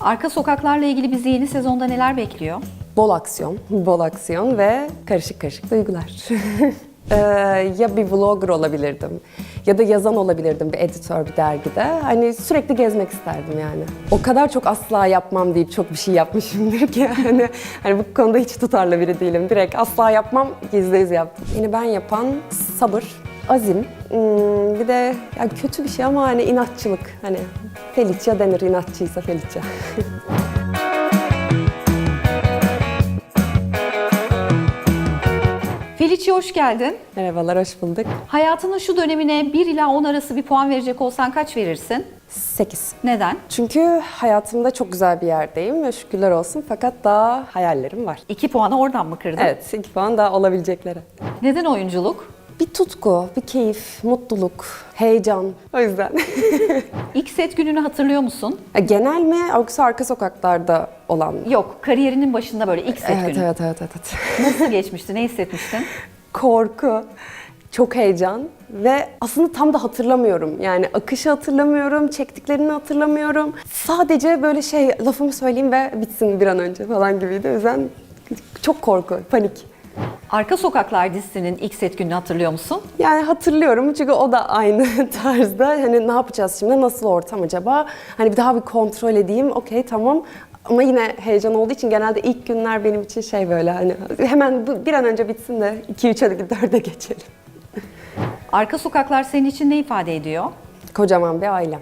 Arka sokaklarla ilgili bizi yeni sezonda neler bekliyor? Bol aksiyon, bol aksiyon ve karışık karışık duygular. Ee, ya bir vlogger olabilirdim ya da yazan olabilirdim bir editör bir dergide. Hani sürekli gezmek isterdim yani. O kadar çok asla yapmam deyip çok bir şey yapmışımdır ki yani. Hani bu konuda hiç tutarlı biri değilim. Direkt asla yapmam, gizli yüz yaptım. Beni ben yapan sabır, azim, hmm, bir de yani kötü bir şey ama hani inatçılık. Hani Felicia denir inatçıysa Felicia. Felicia hoş geldin. Merhabalar, hoş bulduk. Hayatının şu dönemine 1 ila 10 arası bir puan verecek olsan kaç verirsin? 8. Neden? Çünkü hayatımda çok güzel bir yerdeyim ve şükürler olsun fakat daha hayallerim var. 2 puanı oradan mı kırdın? Evet, iki puan daha olabileceklere. Neden oyunculuk? Bir tutku, bir keyif, mutluluk, heyecan. O yüzden. İlk set gününü hatırlıyor musun? Genel mi yoksa arka sokaklarda olan mı? Yok, kariyerinin başında böyle ilk set Evet, günü. evet, evet, evet. Nasıl geçmişti, ne hissetmiştin? Korku, çok heyecan ve aslında tam da hatırlamıyorum. Yani akışı hatırlamıyorum, çektiklerini hatırlamıyorum. Sadece böyle şey lafımı söyleyeyim ve bitsin bir an önce falan gibiydi. O yüzden çok korku, panik. Arka Sokaklar dizisinin ilk set gününü hatırlıyor musun? Yani hatırlıyorum çünkü o da aynı tarzda. Hani ne yapacağız şimdi, nasıl ortam acaba? Hani bir daha bir kontrol edeyim, okey tamam. Ama yine heyecan olduğu için genelde ilk günler benim için şey böyle hani hemen bir an önce bitsin de 2-3'e 4'e geçelim. Arka Sokaklar senin için ne ifade ediyor? Kocaman bir ailem.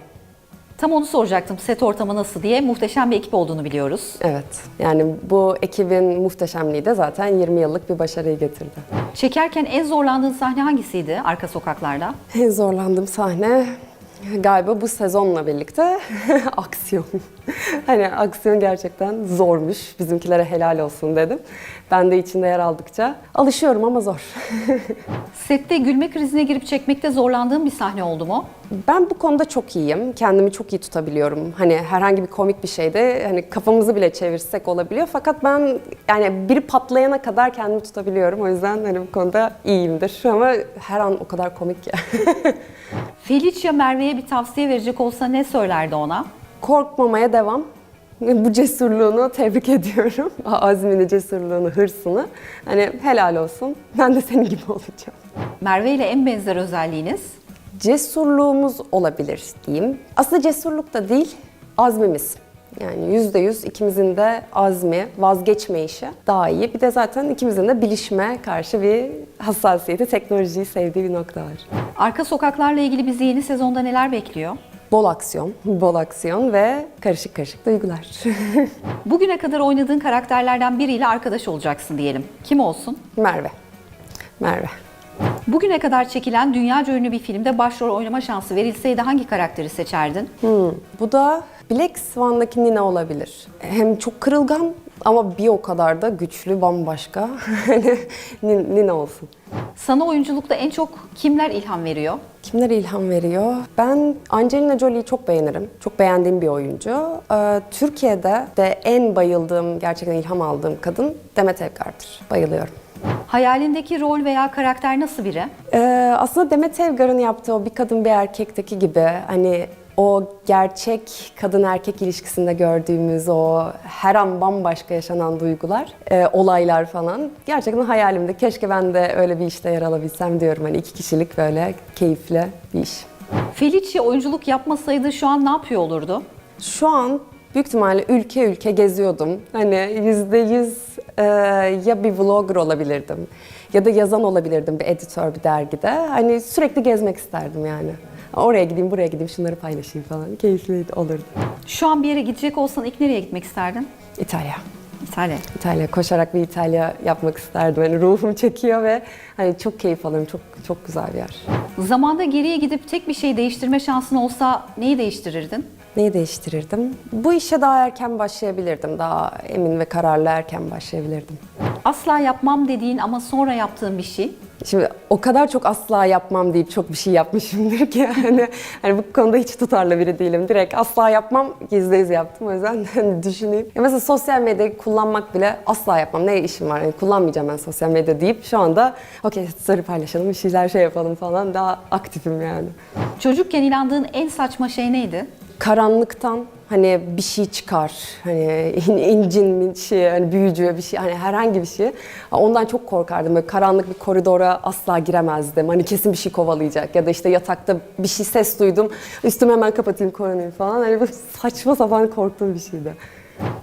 Tam onu soracaktım. Set ortamı nasıl diye. Muhteşem bir ekip olduğunu biliyoruz. Evet. Yani bu ekibin muhteşemliği de zaten 20 yıllık bir başarıyı getirdi. Çekerken en zorlandığın sahne hangisiydi Arka Sokaklar'da? En zorlandığım sahne galiba bu sezonla birlikte aksiyon. hani aksiyon gerçekten zormuş. Bizimkilere helal olsun dedim. Ben de içinde yer aldıkça alışıyorum ama zor. Sette gülme krizine girip çekmekte zorlandığın bir sahne oldu mu? Ben bu konuda çok iyiyim. Kendimi çok iyi tutabiliyorum. Hani herhangi bir komik bir şeyde hani kafamızı bile çevirsek olabiliyor. Fakat ben yani biri patlayana kadar kendimi tutabiliyorum. O yüzden hani bu konuda iyiyimdir. Ama her an o kadar komik ki. Felicia Merve'ye bir tavsiye verecek olsa ne söylerdi ona? Korkmamaya devam. Bu cesurluğunu tebrik ediyorum. Azmini, cesurluğunu, hırsını. Hani helal olsun. Ben de senin gibi olacağım. Merve ile en benzer özelliğiniz? Cesurluğumuz olabilir diyeyim. Aslında cesurluk da değil, azmimiz. Yani yüzde yüz ikimizin de azmi, vazgeçmeyişi daha iyi. Bir de zaten ikimizin de bilişime karşı bir hassasiyeti, teknolojiyi sevdiği bir nokta var. Arka Sokaklarla ilgili bizi yeni sezonda neler bekliyor? Bol aksiyon, bol aksiyon ve karışık karışık duygular. Bugüne kadar oynadığın karakterlerden biriyle arkadaş olacaksın diyelim. Kim olsun? Merve. Merve. Bugüne kadar çekilen dünyaca ünlü bir filmde başrol oynama şansı verilseydi hangi karakteri seçerdin? Hmm, Bu da Black Swan'daki Nina olabilir. Hem çok kırılgan ama bir o kadar da güçlü, bambaşka. Nin- Nina olsun. Sana oyunculukta en çok kimler ilham veriyor? Kimler ilham veriyor? Ben Angelina Jolie'yi çok beğenirim. Çok beğendiğim bir oyuncu. Ee, Türkiye'de de en bayıldığım, gerçekten ilham aldığım kadın Demet Evgar'dır. Bayılıyorum. Hayalindeki rol veya karakter nasıl biri? Ee, aslında Demet Evgar'ın yaptığı o bir kadın bir erkekteki gibi hani o gerçek kadın erkek ilişkisinde gördüğümüz o her an bambaşka yaşanan duygular, e, olaylar falan gerçekten hayalimde. Keşke ben de öyle bir işte yer alabilsem diyorum. Hani iki kişilik böyle keyifli bir iş. Felicia oyunculuk yapmasaydı şu an ne yapıyor olurdu? Şu an büyük ihtimalle ülke ülke geziyordum. Hani yüzde yüz e, ya bir vlogger olabilirdim ya da yazan olabilirdim bir editör bir dergide. Hani sürekli gezmek isterdim yani. Oraya gideyim, buraya gideyim, şunları paylaşayım falan. Keyifli olurdu. Şu an bir yere gidecek olsan ilk nereye gitmek isterdin? İtalya. İtalya. İtalya, koşarak bir İtalya yapmak isterdim. Hani ruhum çekiyor ve hani çok keyif alırım. Çok çok güzel bir yer. Zamanda geriye gidip tek bir şey değiştirme şansın olsa neyi değiştirirdin? Neyi değiştirirdim? Bu işe daha erken başlayabilirdim. Daha emin ve kararlı erken başlayabilirdim. Asla yapmam dediğin ama sonra yaptığın bir şey. Şimdi o kadar çok asla yapmam deyip çok bir şey yapmışımdır ki yani hani bu konuda hiç tutarlı biri değilim. Direkt asla yapmam, gizli yüz yaptım. O yüzden hani düşüneyim. Ya mesela sosyal medyayı kullanmak bile asla yapmam. Ne işim var? Yani kullanmayacağım ben sosyal medya deyip şu anda okey story paylaşalım, bir şeyler şey yapalım falan. Daha aktifim yani. Çocukken inandığın en saçma şey neydi? Karanlıktan Hani bir şey çıkar. Hani in- incin bir şey, hani büyücü bir şey, hani herhangi bir şey. Ondan çok korkardım. Böyle karanlık bir koridora asla giremezdim. Hani kesin bir şey kovalayacak ya da işte yatakta bir şey ses duydum. Üstümü hemen kapatayım koronayı falan. Hani böyle saçma sapan korktuğum bir şeydi.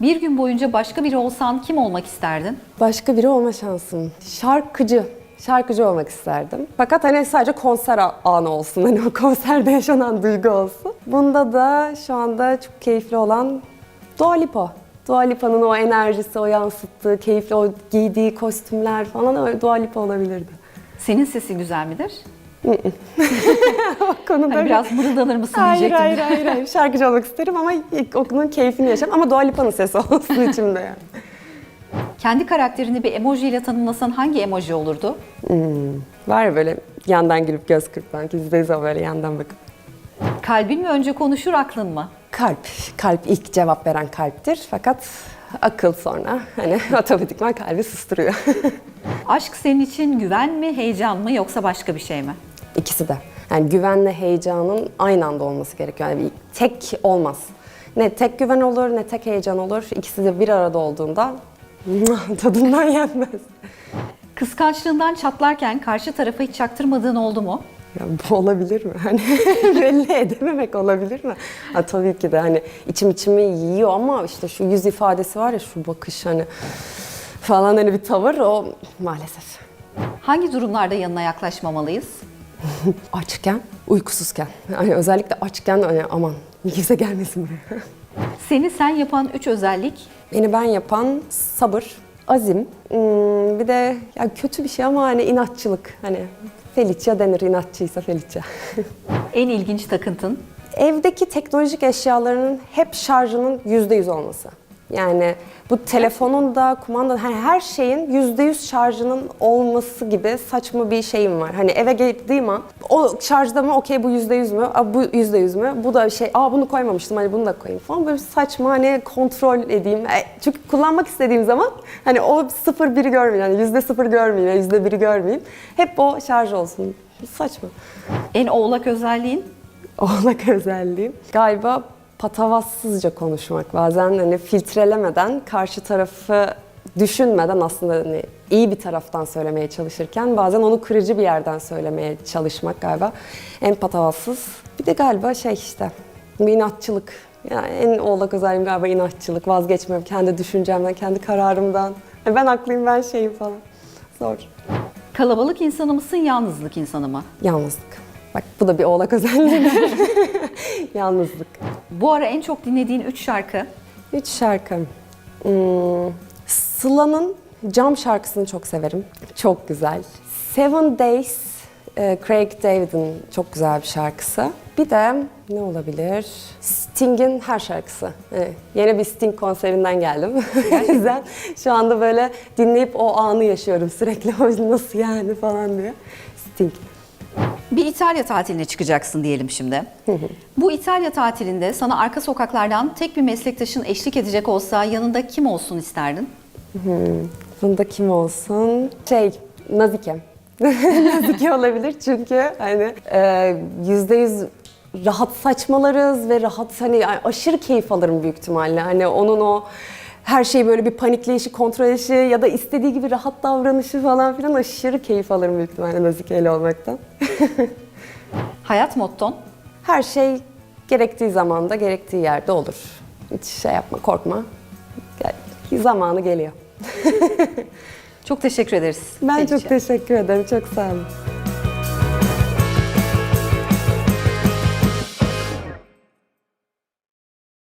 Bir gün boyunca başka biri olsan kim olmak isterdin? Başka biri olma şansım. Şarkıcı. Şarkıcı olmak isterdim. Fakat hani sadece konser anı olsun. Hani o konserde yaşanan duygu olsun. Bunda da şu anda çok keyifli olan Dua Lipa. Dua Lipa'nın o enerjisi, o yansıttığı, keyifli o giydiği kostümler falan öyle Dua Lipa olabilirdi. Senin sesi güzel midir? O konuda Hani biraz mırıldanır mısın Hayır, diyecektim. hayır, hayır, hayır. Şarkıcı olmak isterim ama okulun keyfini yaşam. Ama Dua Lipa'nın sesi olsun içimde yani. Kendi karakterini bir emoji ile tanımlasan hangi emoji olurdu? Var ya böyle yandan gülüp göz kırpan, yüzdeyiz o böyle yandan bakıp. Kalbin mi önce konuşur aklın mı? Kalp. Kalp ilk cevap veren kalptir. Fakat akıl sonra hani otomatikman kalbi susturuyor. Aşk senin için güven mi, heyecan mı yoksa başka bir şey mi? İkisi de. Yani güvenle heyecanın aynı anda olması gerekiyor. Yani tek olmaz. Ne tek güven olur ne tek heyecan olur. İkisi de bir arada olduğunda tadından yenmez. Kıskançlığından çatlarken karşı tarafa hiç çaktırmadığın oldu mu? Ya bu olabilir mi? Hani belli edememek olabilir mi? Ha, tabii ki de hani içim içimi yiyor ama işte şu yüz ifadesi var ya şu bakış hani falan hani bir tavır o maalesef. Hangi durumlarda yanına yaklaşmamalıyız? Açken, uykusuzken. Yani özellikle açken hani aman kimse gelmesin buraya. Seni sen yapan üç özellik Beni ben yapan sabır, azim, hmm, bir de ya kötü bir şey ama hani inatçılık. Hani Felicia denir inatçıysa Felicia. en ilginç takıntın. Evdeki teknolojik eşyaların hep şarjının %100 olması. Yani bu telefonun da kumandanın hani her şeyin %100 şarjının olması gibi saçma bir şeyim var. Hani eve girdiğim an o şarjda mı okey bu %100 mü? Aa, bu %100 mü? Bu da şey aa bunu koymamıştım hani bunu da koyayım falan böyle saçma hani kontrol edeyim. E, çünkü kullanmak istediğim zaman hani o sıfır biri görmeyeyim yani yüzde sıfır görmeyeyim yüzde biri görmeyeyim. Hep o şarj olsun. Saçma. En oğlak özelliğin. Oğlak özelliğim. Galiba patavatsızca konuşmak. Bazen hani filtrelemeden, karşı tarafı düşünmeden aslında hani iyi bir taraftan söylemeye çalışırken bazen onu kırıcı bir yerden söylemeye çalışmak galiba en patavatsız. Bir de galiba şey işte bir inatçılık. Yani en oğlak özelliğim galiba inatçılık. Vazgeçmem kendi düşüncemden, kendi kararımdan. Yani ben haklıyım, ben şeyim falan. Zor. Kalabalık insanı mısın, yalnızlık insanı mı? Yalnızlık. Bak bu da bir oğlak özelliği. Yalnızlık. Bu ara en çok dinlediğin üç şarkı. Üç şarkı. Hmm, Sıla'nın Cam şarkısını çok severim. Çok güzel. Seven Days, e, Craig David'in çok güzel bir şarkısı. Bir de ne olabilir? Sting'in her şarkısı. Evet, yeni bir Sting konserinden geldim. o şu anda böyle dinleyip o anı yaşıyorum sürekli. Nasıl yani falan diye. Sting. Bir İtalya tatiline çıkacaksın diyelim şimdi. Bu İtalya tatilinde sana arka sokaklardan tek bir meslektaşın eşlik edecek olsa yanında kim olsun isterdin? Bunda kim olsun? Şey, Nazike. Nazike olabilir çünkü hani e, yüzde yüz rahat saçmalarız ve rahat hani aşırı keyif alırım büyük ihtimalle. Hani onun o her şeyi böyle bir panikleyişi, kontrol edişi ya da istediği gibi rahat davranışı falan filan aşırı keyif alırım büyük ihtimalle Nazike ile olmaktan. Hayat motton. Her şey gerektiği zamanda, gerektiği yerde olur. Hiç şey yapma, korkma. Gel- Zamanı geliyor. Çok teşekkür ederiz. Ben senin çok için. teşekkür ederim. Çok sağ olun.